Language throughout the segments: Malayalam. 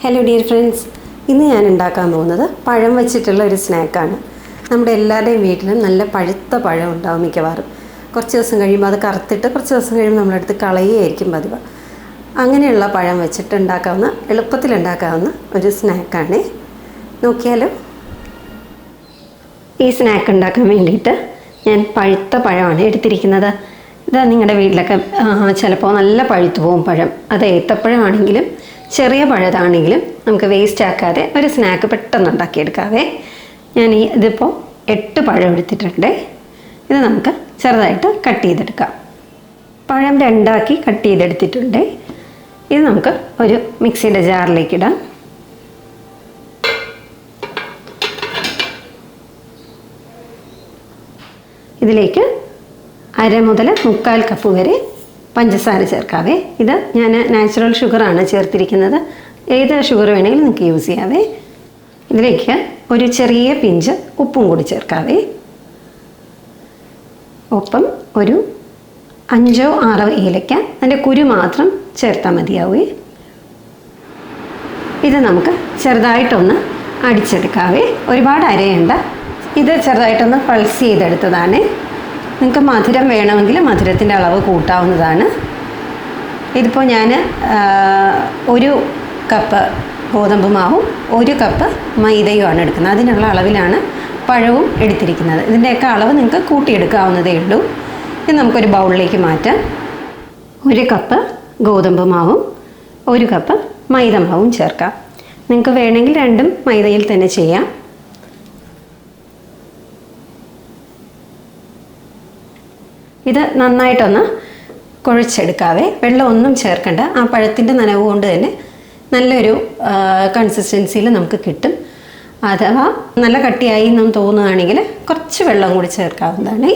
ഹലോ ഡിയർ ഫ്രണ്ട്സ് ഇന്ന് ഞാൻ ഉണ്ടാക്കാൻ പോകുന്നത് പഴം വെച്ചിട്ടുള്ള ഒരു സ്നാക്കാണ്. നമ്മുടെ എല്ലാവരുടെയും വീട്ടിലും നല്ല പഴുത്ത പഴം ഉണ്ടാവും മിക്കവാറും. കുറച്ച് ദിവസം കഴിയുമ്പോൾ അത് കറുത്തിട്ട് കുറച്ച് ദിവസം കഴിയുമ്പോൾ നമ്മളെടുത്ത് കളയുകയായിരിക്കും പതിവ്. അങ്ങനെയുള്ള പഴം വെച്ചിട്ട് ഉണ്ടാക്കാവുന്ന എളുപ്പത്തിൽ ഉണ്ടാക്കാവുന്ന ഒരു സ്നാക്കാണ്. നോക്കിയാലോ? ഈ സ്നാക്ക് ഉണ്ടാക്കാൻ വേണ്ടിയിട്ട് ഞാൻ പഴുത്ത പഴമാണ് എടുത്തിരിക്കുന്നത്. ഇതാ നിങ്ങളുടെ വീട്ടിലൊക്കെ ചിലപ്പോൾ നല്ല പഴുത്തു പോകും പഴം. അത് ഏത്തപ്പഴമാണെങ്കിലും ചെറിയ പഴതാണെങ്കിലും നമുക്ക് വേസ്റ്റ് ആക്കാതെ ഒരു സ്നാക്ക് പെട്ടെന്ന് ഉണ്ടാക്കിയെടുക്കാവേ. ഞാൻ ഈ ഇതിപ്പോൾ എട്ട് പഴം എടുത്തിട്ടുണ്ട്. ഇത് നമുക്ക് ചെറുതായിട്ട് കട്ട് ചെയ്തെടുക്കാം. പഴം രണ്ടാക്കി കട്ട് ചെയ്തെടുത്തിട്ടുണ്ട്. ഇത് നമുക്ക് ഒരു മിക്സിയുടെ ജാറിലേക്ക് ഇടാം. ഇതിലേക്ക് അര മുതൽ മുക്കാൽ കപ്പ് വരെ പഞ്ചസാര ചേർക്കാവേ. ഇത് ഞാൻ നാച്ചുറൽ ഷുഗറാണ് ചേർത്തിരിക്കുന്നത്. ഏത് ഷുഗർ വേണമെങ്കിലും നിങ്ങൾക്ക് യൂസ് ചെയ്യാവേ. ഇതിലേക്ക് ഒരു ചെറിയ പിഞ്ച് ഉപ്പും കൂടി ചേർക്കാവേ. ഒപ്പം ഒരു അഞ്ചോ ആറോ ഏലയ്ക്ക അതിന്റെ കുരു മാത്രം ചേർത്താൽ മതിയാവേ. ഇത് നമുക്ക് ചെറുതായിട്ടൊന്ന് അടിച്ചെടുക്കാവേ. ഒരുപാട് അരയുണ്ട്. ഇത് ചെറുതായിട്ടൊന്ന് പൾസ് ചെയ്തെടുത്തതാണ്. നിങ്ങൾക്ക് മധുരം വേണമെങ്കിൽ മധുരത്തിന്റെ അളവ് കൂട്ടാവുന്നതാണ്. ഇതിപ്പോൾ ഞാൻ ഒരു കപ്പ് ഗോതമ്പ് മാവും ഒരു കപ്പ് മൈദയുമാണ് എടുക്കുന്നത്. അതിനുള്ള അളവിലാണ് പഴവും എടുത്തിരിക്കുന്നത്. ഇതിന്റെയൊക്കെ അളവ് നിങ്ങൾക്ക് കൂട്ടിയെടുക്കാവുന്നതേ ഉള്ളൂ. ഇത് നമുക്കൊരു ബൗളിലേക്ക് മാറ്റാം. ഒരു കപ്പ് ഗോതമ്പ് മാവും ഒരു കപ്പ് മൈദ മാവും ചേർക്കാം. നിങ്ങൾക്ക് വേണമെങ്കിൽ രണ്ടും മൈദയിൽ തന്നെ ചെയ്യാം. ഇത് നന്നായിട്ടൊന്ന് കുഴച്ചെടുക്കാവേ. വെള്ളം ഒന്നും ചേർക്കണ്ട. ആ പഴത്തിന്റെ നനവ് കൊണ്ട് തന്നെ നല്ലൊരു കൺസിസ്റ്റൻസിയിൽ നമുക്ക് കിട്ടും. അഥവാ നല്ല കട്ടിയായി എന്നും തോന്നുകയാണെങ്കിൽ കുറച്ച് വെള്ളം കൂടി ചേർക്കാവുന്നതാണ്.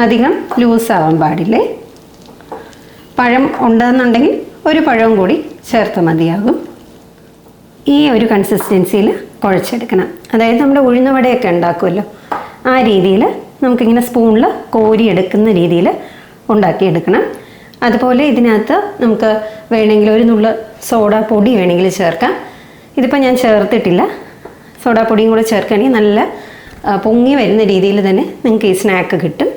അധികം ലൂസാവാൻ പാടില്ലേ? പഴം ഉണ്ടെന്നുണ്ടെങ്കിൽ ഒരു പഴവും കൂടി ചേർത്ത് മതിയാകും. ഈ ഒരു കൺസിസ്റ്റൻസിയിൽ കുഴച്ചെടുക്കണം. അതായത് നമ്മുടെ ഉഴുന്നുവടയൊക്കെ ഉണ്ടാക്കുമല്ലോ. ആ രീതിയിൽ നമുക്കിങ്ങനെ സ്പൂണിൽ കോരി എടുക്കുന്ന രീതിയിൽ ഉണ്ടാക്കിയെടുക്കണം. അതുപോലെ ഇതിനകത്ത് നമുക്ക് വേണമെങ്കിൽ ഒരു നുള്ള സോഡ പൊടി വേണമെങ്കിൽ ചേർക്കാം. ഇതിപ്പോൾ ഞാൻ ചേർത്തിട്ടില്ല. സോഡ പൊടിയും കൂടെ ചേർക്കുകയാണെങ്കിൽ നല്ല പൊങ്ങി വരുന്ന രീതിയിൽ തന്നെ നിങ്ങൾക്ക് ഈ സ്നാക്ക് കിട്ടും.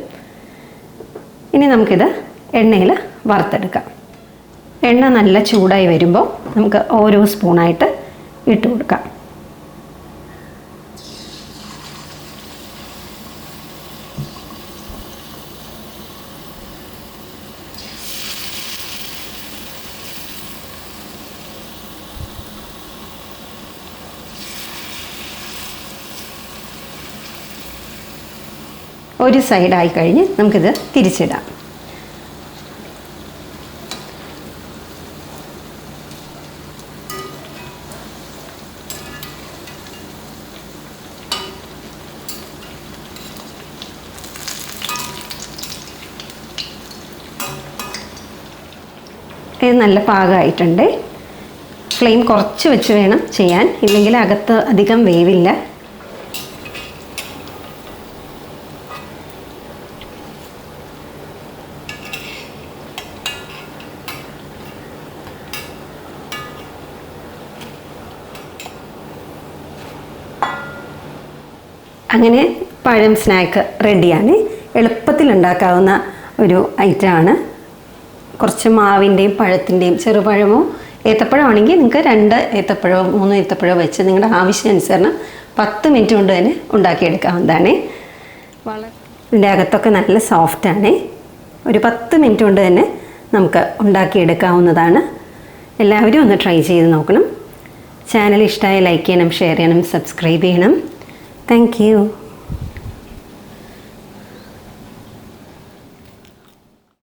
ഇനി നമുക്കിത് എണ്ണയിൽ വറുത്തെടുക്കാം. എണ്ണ നല്ല ചൂടായി വരുമ്പോൾ നമുക്ക് ഓരോ സ്പൂണായിട്ട് ഇട്ട് കൊടുക്കാം. ഒരു സൈഡായി കഴിഞ്ഞ് നമുക്കിത് തിരിച്ചിടാം. ഇത് നല്ല പാകമായിട്ടുണ്ട്. ഫ്ലെയിം കുറച്ച് വെച്ച് വേണം ചെയ്യാൻ. ഇല്ലെങ്കിൽ അകത്ത് അധികം വേവില്ല. അങ്ങനെ പഴം സ്നാക്ക് റെഡിയാണ്. എളുപ്പത്തിൽ ഉണ്ടാക്കാവുന്ന ഒരു ഐറ്റമാണ്. കുറച്ച് മാവിന്റെയും പഴത്തിന്റെയും ചെറുപഴമോ ഏത്തപ്പഴമാണെങ്കിൽ നിങ്ങൾക്ക് രണ്ട് ഏത്തപ്പഴമോ മൂന്ന് ഏത്തപ്പഴമോ വെച്ച് നിങ്ങളുടെ ആവശ്യാനുസരണം പത്ത് മിനിറ്റ് കൊണ്ട് തന്നെ ഉണ്ടാക്കിയെടുക്കാവുന്നതാണ്. വളരെ അകത്തൊക്കെ നല്ല സോഫ്റ്റാണ് ഒരു പത്ത് മിനിറ്റ് കൊണ്ട് തന്നെ നമുക്ക് ഉണ്ടാക്കിയെടുക്കാവുന്നതാണ്. എല്ലാവരും ഒന്ന് ട്രൈ ചെയ്ത് നോക്കണം. ചാനൽ ഇഷ്ടമായ ലൈക്ക് ചെയ്യണം ഷെയർ ചെയ്യണം സബ്സ്ക്രൈബ് ചെയ്യണം. Thank you.